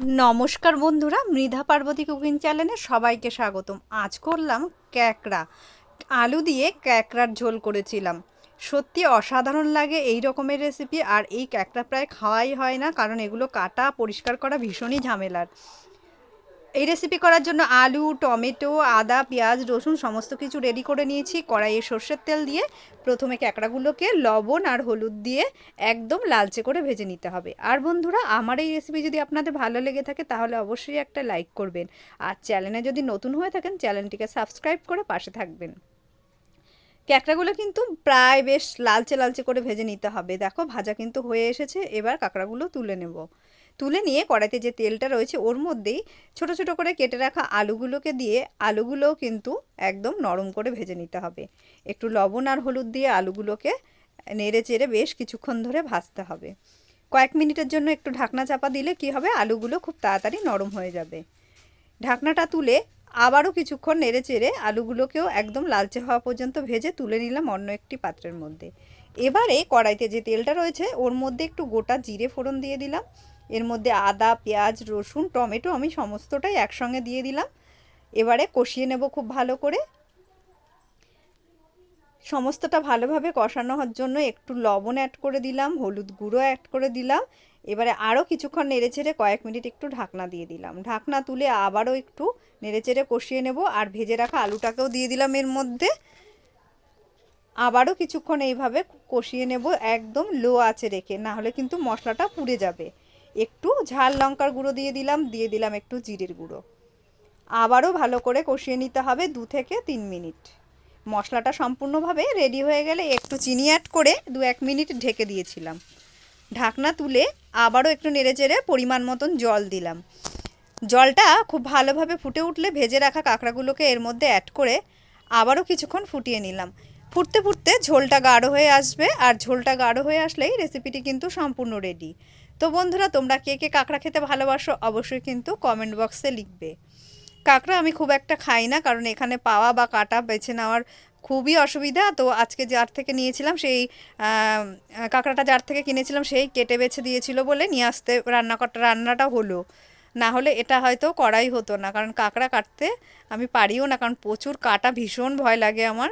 নমস্কার বন্ধুরা, মৃধা পার্বতী কুকিং চ্যানেলে সবাইকে স্বাগতম। আজ করলাম ক্যাকড়া। আলু দিয়ে ক্যাকড়ার ঝোল করেছিলাম। সত্যি অসাধারণ লাগে এই রকমের রেসিপি আর এই ক্যাকড়া প্রায় খাওয়াই হয় না, কারণ এগুলো কাটা, পরিষ্কার করা ভীষণই ঝামেলার। রেসিপি করার জন্য আলু, টমেটো, আদা, পেঁয়াজ, রসুন সমস্ত কিছু রেডি করে নিয়েছি। কড়াইয়ে সর্ষের তেল দিয়ে প্রথমে ক্যাকড়াগুলোকে লবণ আর হলুদ দিয়ে একদম লালচে করে ভেজে নিতে হবে। আর বন্ধুরা, আমার এই রেসিপি যদি আপনাদের ভালো লেগে থাকে, তাহলে অবশ্যই একটা লাইক করবেন। আর চ্যানেলে যদি নতুন হয়ে থাকেন চ্যানেলটিকে সাবস্ক্রাইব করে পাশে থাকবেন। ক্যাকড়াগুলো কিন্তু প্রায় বেশ লালচে লালচে করে ভেজে নিতে হবে। দেখো, ভাজা কিন্তু হয়ে এসেছে। এবার কাঁকড়াগুলো তুলে নেব। তুলে নিয়ে কড়াইতে যে তেলটা রয়েছে ওর মধ্যেই ছোট ছোট করে কেটে রাখা আলুগুলোকে দিয়ে আলুগুলোও কিন্তু একদম নরম করে ভেজে নিতে হবে। একটু লবণ আর হলুদ দিয়ে আলুগুলোকে নেড়ে চেড়ে বেশ কিছুক্ষণ ধরে ভাজতে হবে। কয়েক মিনিটের জন্য একটু ঢাকনা চাপা দিলে কি হবে? আলুগুলো খুব তাড়াতাড়ি নরম হয়ে যাবে। ঢাকনাটা তুলে আবারও কিছুক্ষণ নেড়ে চেড়ে আলুগুলোকেও একদম লালচে হওয়া পর্যন্ত ভেজে তুলে নিলাম অন্য একটি পাত্রের মধ্যে। এবারে কড়াইতে যে তেলটা রয়েছে, ওর মধ্যে একটু গোটা জিরে ফোড়ন দিয়ে দিলাম। এর মধ্যে আদা, পেঁয়াজ, রসুন, টমেটো আমি সমস্তটাই একসঙ্গে দিয়ে দিলাম। এবারে কষিয়ে নেব খুব ভালো করে। সমস্তটা ভালোভাবে কষানো হওয়ার জন্য একটু লবণ অ্যাড করে দিলাম, হলুদ গুঁড়ো অ্যাড করে দিলাম। এবারে আরও কিছুক্ষণ নেড়েচেড়ে কয়েক মিনিট একটু ঢাকনা দিয়ে দিলাম। ঢাকনা তুলে আবারও একটু নেড়েচেড়ে কষিয়ে নেব আর ভেজে রাখা আলুটাকেও দিয়ে দিলাম এর মধ্যে। আবারও কিছুক্ষণ এইভাবে কষিয়ে নেব একদম লো আছে রেখে না হলে কিন্তু মশলাটা পুড়ে যাবে। একটু ঝাল লঙ্কার গুঁড়ো দিয়ে দিলাম দিয়ে দিলাম একটু জিরের গুঁড়ো। আবারও ভালো করে কষিয়ে নিতে হবে দু থেকে তিন মিনিট। মশলাটা সম্পূর্ণভাবে রেডি হয়ে গেলে একটু চিনি অ্যাড করে দু এক মিনিট ঢেকে দিয়েছিলাম। ঢাকনা তুলে আবারও একটু নেড়ে চেড়ে পরিমাণ মতন জল দিলাম। জলটা খুব ভালোভাবে ফুটে উঠলে ভেজে রাখা কাঁকড়াগুলোকে এর মধ্যে অ্যাড করে আবারও কিছুক্ষণ ফুটিয়ে নিলাম। ফুটতে ফুটতে ঝোলটা গাঢ় হয়ে আসবে, আর ঝোলটা গাঢ় হয়ে আসলেই রেসিপিটি কিন্তু সম্পূর্ণ রেডি তো বন্ধুরা, তোমরা কে কে কাঁকড়া খেতে ভালোবাসো অবশ্যই কিন্তু কমেন্ট বক্সে লিখবে। কাঁকড়া আমি খুব একটা খাই না, কারণ এখানে পাওয়া বা কাটা বেছে নেওয়ার খুবই অসুবিধা। তো আজকে যার থেকে নিয়েছিলাম সেই কাঁকড়াটা যার থেকে কিনেছিলাম সেই কেটে বেছে দিয়েছিল বলে নিয়ে আসতে, রান্না রান্নাটা হলো। না হলে এটা হয়তো করাই হতো না, কারণ কাঁকড়া কাটতে আমি পারিও না, কারণ প্রচুর কাটা, ভীষণ ভয় লাগে আমার।